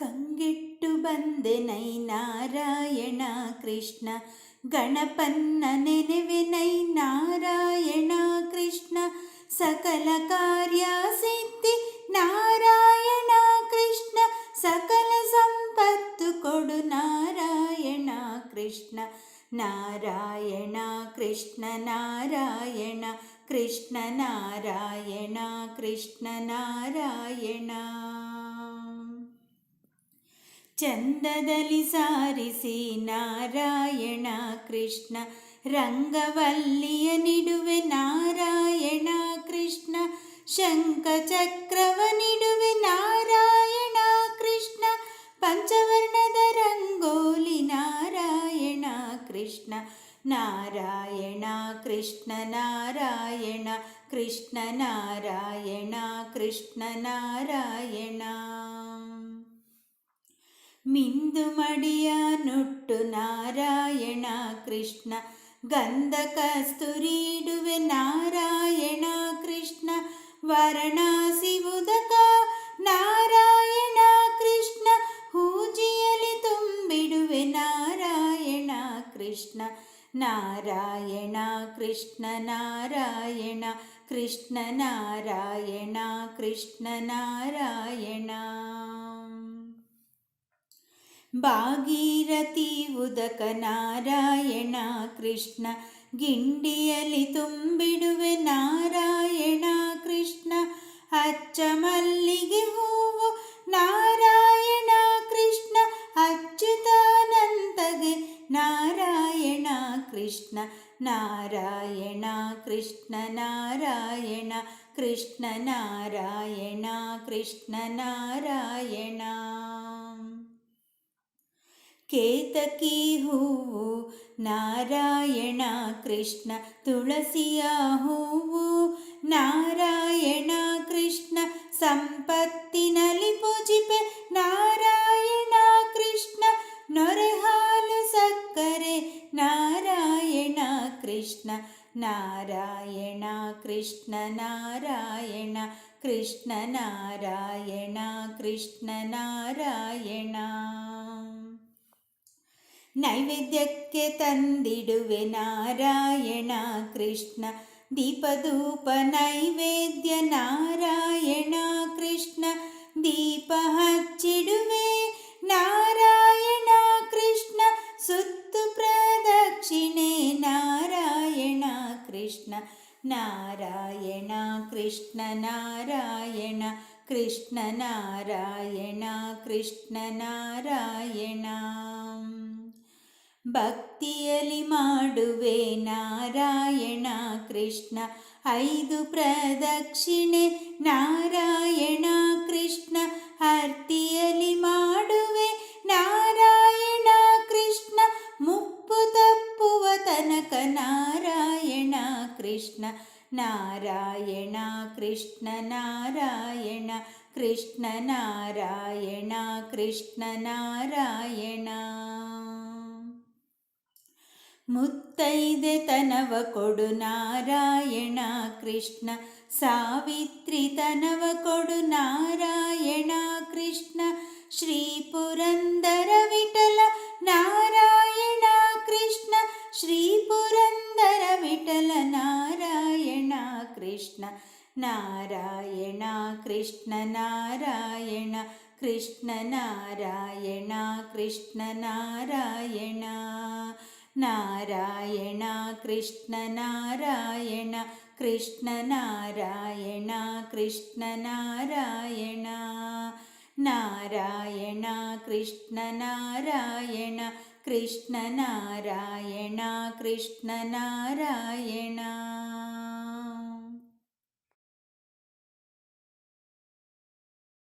ಕಂಗೆಟ್ಟು ಬಂದೆನೈ ನಾರಾಯಣ ಕೃಷ್ಣ ಗಣಪನ್ನ ನೆನೆವೆನೈ ನಾರಾಯಣ ಕೃಷ್ಣ ಸಕಲ ಕಾರ್ಯ ಸಿದ್ಧಿ ನಾರಾಯಣ ಕೃಷ್ಣ ಸಕಲ ಸಂಪತ್ತು ಕೊಡು ನಾರಾಯಣ ಕೃಷ್ಣ ನಾರಾಯಣ ಕೃಷ್ಣ ನಾರಾಯಣ ಕೃಷ್ಣ ನಾರಾಯಣ ಕೃಷ್ಣ ನಾರಾಯಣ ಚಂದದಲ್ಲಿ ಸಾರಿಸಿ ನಾರಾಯಣ ಕೃಷ್ಣ, ರಂಗವಲ್ಲಿಯ ನಿಡುವೆ ನಾರಾಯಣ ಕೃಷ್ಣ ಶಂಖ ಚಕ್ರವ ನಿಡುವೆ ನಾರಾಯಣ ಕೃಷ್ಣ, ಪಂಚವರ್ಣದ ರಂಗೋಲಿ ನಾರಾಯಣ ಕೃಷ್ಣ ನಾರಾಯಣ ಕೃಷ್ಣ ನಾರಾಯಣ ಕೃಷ್ಣ ನಾರಾಯಣ ಕೃಷ್ಣ, ನಾರಾಯಣ മിന്ദുമടിയ നൊട്ടു നാരായണ കൃഷ്ണ ഗന്ധകസ്തുരീടുവെ നാരായണ കൃഷ്ണ വരണാസി ഉദക നാരായണ കൃഷ്ണ ഹൂജിയലി തുമ്പിടുവെ നാരായണ കൃഷ്ണ നാരായണ കൃഷ്ണ നാരായണ കൃഷ്ണ നാരായണ കൃഷ്ണ നാരായണ ಭಾಗೀರಥಿ ಉದಕ ನಾರಾಯಣ ಕೃಷ್ಣ, ಗಿಂಡಿಯಲ್ಲಿ ತುಂಬಿಡುವೆ ನಾರಾಯಣ ಕೃಷ್ಣ ಅಚ್ಚ ಮಲ್ಲಿಗೆ ಹೂವು ನಾರಾಯಣ ಕೃಷ್ಣ ಅಚ್ಯುತಾನಂತಗೆ ನಾರಾಯಣ ಕೃಷ್ಣ ನಾರಾಯಣ ಕೃಷ್ಣ ನಾರಾಯಣ ಕೃಷ್ಣ ನಾರಾಯಣ ಕೃಷ್ಣ, ನಾರಾಯಣ. ಕೇತಕಿ ಹೂವು ನಾರಾಯಣ ಕೃಷ್ಣ ತುಳಸಿಯ ಹೂವು ನಾರಾಯಣ ಕೃಷ್ಣ ಸಂಪತ್ತಿನಲ್ಲಿ ಪೂಜಿಪೆ ನಾರಾಯಣ ಕೃಷ್ಣ ನೊರೆ ಹಾಲು ಸಕ್ಕರೆ ನಾರಾಯಣ ಕೃಷ್ಣ ನಾರಾಯಣ ಕೃಷ್ಣ ನಾರಾಯಣ ಕೃಷ್ಣ ನಾರಾಯಣ ಕೃಷ್ಣ ನಾರಾಯಣ ನೈವೇದ್ಯಕ್ಕೆ ತಂದಿಡುವೆ ನಾರಾಯಣ ಕೃಷ್ಣ ದೀಪಧೂಪ ನೈವೇದ್ಯ ನಾರಾಯಣ ಕೃಷ್ಣ ದೀಪ ಹಚ್ಚಿಡುವೆ ನಾರಾಯಣ ಕೃಷ್ಣ ಸುತ್ತು ಪ್ರದಕ್ಷಿಣೆ ನಾರಾಯಣ ಕೃಷ್ಣ ನಾರಾಯಣ ಕೃಷ್ಣ ನಾರಾಯಣ ಕೃಷ್ಣ ನಾರಾಯಣ ಕೃಷ್ಣ ನಾರಾಯಣ ಭಕ್ತಿಯಲಿ ಮಾಡುವೆ ನಾರಾಯಣ ಕೃಷ್ಣ. ಐದು ಪ್ರದಕ್ಷಿಣೆ, ನಾರಾಯಣ ಕೃಷ್ಣ. ಆರ್ತಿಯಲಿ ಮಾಡುವೆ ನಾರಾಯಣ ಕೃಷ್ಣ. ಮುಪ್ಪು ತಪ್ಪುವ ತನಕ ನಾರಾಯಣ ಕೃಷ್ಣ. ನಾರಾಯಣ ಕೃಷ್ಣ ನಾರಾಯಣ ಕೃಷ್ಣ ನಾರಾಯಣ ಕೃಷ್ಣ, ನಾರಾಯಣ. ಮುತ್ತೈದೆ ತನವ ಕೊಡು ನಾರಾಯಣ ಕೃಷ್ಣ ಸಾವಿತ್ರಿ ತನವ ಕೊಡು ನಾರಾಯಣ ಕೃಷ್ಣ ಶ್ರೀ ಪುರಂದರ ವಿಠಲ ನಾರಾಯಣ ಕೃಷ್ಣ ಶ್ರೀ ಪುರಂದರ ವಿಠಲ ನಾರಾಯಣ ಕೃಷ್ಣ ನಾರಾಯಣ ಕೃಷ್ಣ ನಾರಾಯಣ ಕೃಷ್ಣ ನಾರಾಯಣ ಕೃಷ್ಣ ನಾರಾಯಣ നാരായണ കൃഷ്ണ നാരായണ കൃഷ്ണ നാരായണ കൃഷ്ണ നാരായണ. നാരായണ കൃഷ്ണ നാരായണ കൃഷ്ണ നാരായണ കൃഷ്ണ നാരായണ.